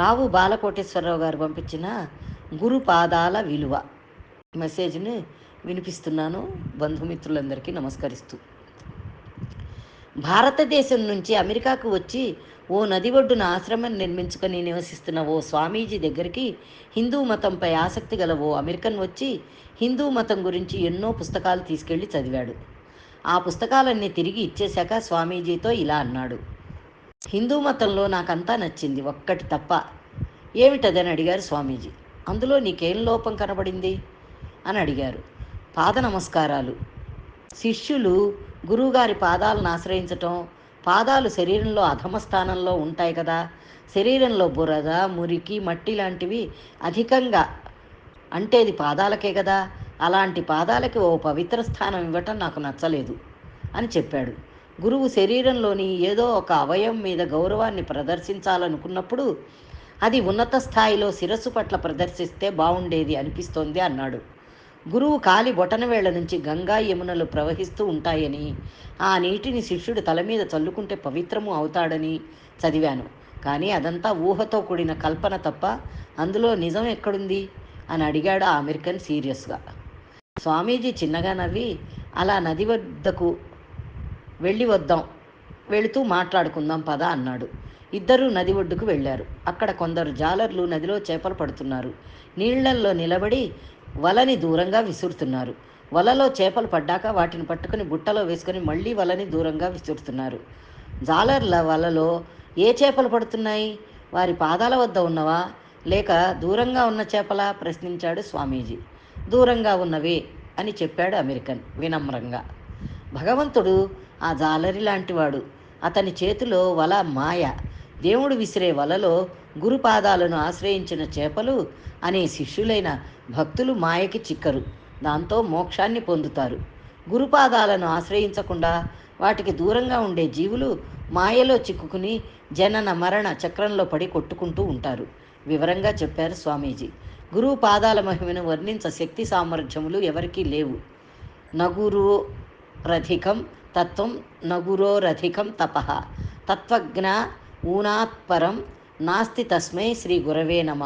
రావు బాలకోటేశ్వరరావు గారు పంపించిన గురు పాదాల విలువ మెసేజ్ని వినిపిస్తున్నాను బంధుమిత్రులందరికీ నమస్కరిస్తూ. భారతదేశం నుంచి అమెరికాకు వచ్చి ఓ నది ఒడ్డున ఆశ్రమం నిర్మించుకొని నివసిస్తున్న ఓ స్వామీజీ దగ్గరికి హిందూ మతంపై ఆసక్తి గల ఓ అమెరికన్ వచ్చి హిందూ మతం గురించి ఎన్నో పుస్తకాలు తీసుకెళ్ళి చదివాడు. ఆ పుస్తకాలన్నీ తిరిగి ఇచ్చేశాక స్వామీజీతో ఇలా అన్నాడు. హిందూ మతంలో నాకంతా నచ్చింది ఒక్కటి తప్ప. ఏమిటదని అడిగారు స్వామీజీ. అందులో నీకేం లోపం కనబడింది? అని అడిగారు. పాద నమస్కారాలు. శిష్యులు గురువుగారి పాదాలను ఆశ్రయించటం పాదాలు శరీరంలో అధమ స్థానంలో ఉంటాయి కదా. శరీరంలో బురద మురికి మట్టి లాంటివి అధికంగా అంటేది పాదాలకే కదా. అలాంటి పాదాలకి ఓ పవిత్ర స్థానం ఇవ్వటం నాకు నచ్చలేదు అని చెప్పాడు. గురువు శరీరంలోని ఏదో ఒక అవయవం మీద గౌరవాన్ని ప్రదర్శించాలనుకున్నప్పుడు అది ఉన్నత స్థాయిలో శిరస్సు పట్ల ప్రదర్శిస్తే బాగుండేది అనిపిస్తోంది అన్నాడు. గురువు కాలి బొటనవేళ్ళ నుంచి గంగా యమునలు ప్రవహిస్తూ ఉంటాయని ఆ నీటిని శిష్యుడు తల మీద చల్లుకుంటే పవిత్రము అవుతాడని చదివాను. కానీ అదంతా ఊహతో కూడిన కల్పన తప్ప అందులో నిజం ఎక్కడుంది? అని అడిగాడు ఆ అమెరికన్ సీరియస్గా. స్వామీజీ చిన్నగా నవ్వి అలా నది వద్దకు వెళ్ళి వద్దాం వెళుతూ మాట్లాడుకుందాం పద అన్నాడు. ఇద్దరూ నది ఒడ్డుకు వెళ్ళారు. అక్కడ కొందరు జాలర్లు నదిలో చేపలు పడుతున్నారు. నీళ్ళల్లో నిలబడి వలని దూరంగా విసురుతున్నారు. వలలో చేపలు పడ్డాక వాటిని పట్టుకుని బుట్టలో వేసుకొని మళ్ళీ వలని దూరంగా విసురుతున్నారు. జాలర్ల వలలో ఏ చేపలు పడుతున్నాయి? వారి పాదాల వద్ద ఉన్నవా? లేక దూరంగా ఉన్న చేపలా? ప్రశ్నించాడు స్వామీజీ. దూరంగా ఉన్నవే అని చెప్పాడు అమెరికన్ వినమ్రంగా. భగవంతుడు ఆ జాలరి లాంటివాడు. అతని చేతిలో వల మాయ. దేవుడు విసిరే వలలో గురుపాదాలను ఆశ్రయించిన చేపలు అనే శిష్యులైన భక్తులు మాయకి చిక్కరు. దాంతో మోక్షాన్ని పొందుతారు. గురుపాదాలను ఆశ్రయించకుండా వాటికి దూరంగా ఉండే జీవులు మాయలో చిక్కుకుని జనన మరణ చక్రంలో పడి కొట్టుకుంటూ ఉంటారు. వివరంగా చెప్పారు స్వామీజీ. గురువు పాదాల మహిమను వర్ణించ శక్తి సామర్థ్యములు ఎవరికీ లేవు. నగురు రధికం తత్వం నగురోరధికం తప. తత్వజ్ఞ ఊనాత్పరం నాస్తి తస్మై శ్రీ గురవే నమ.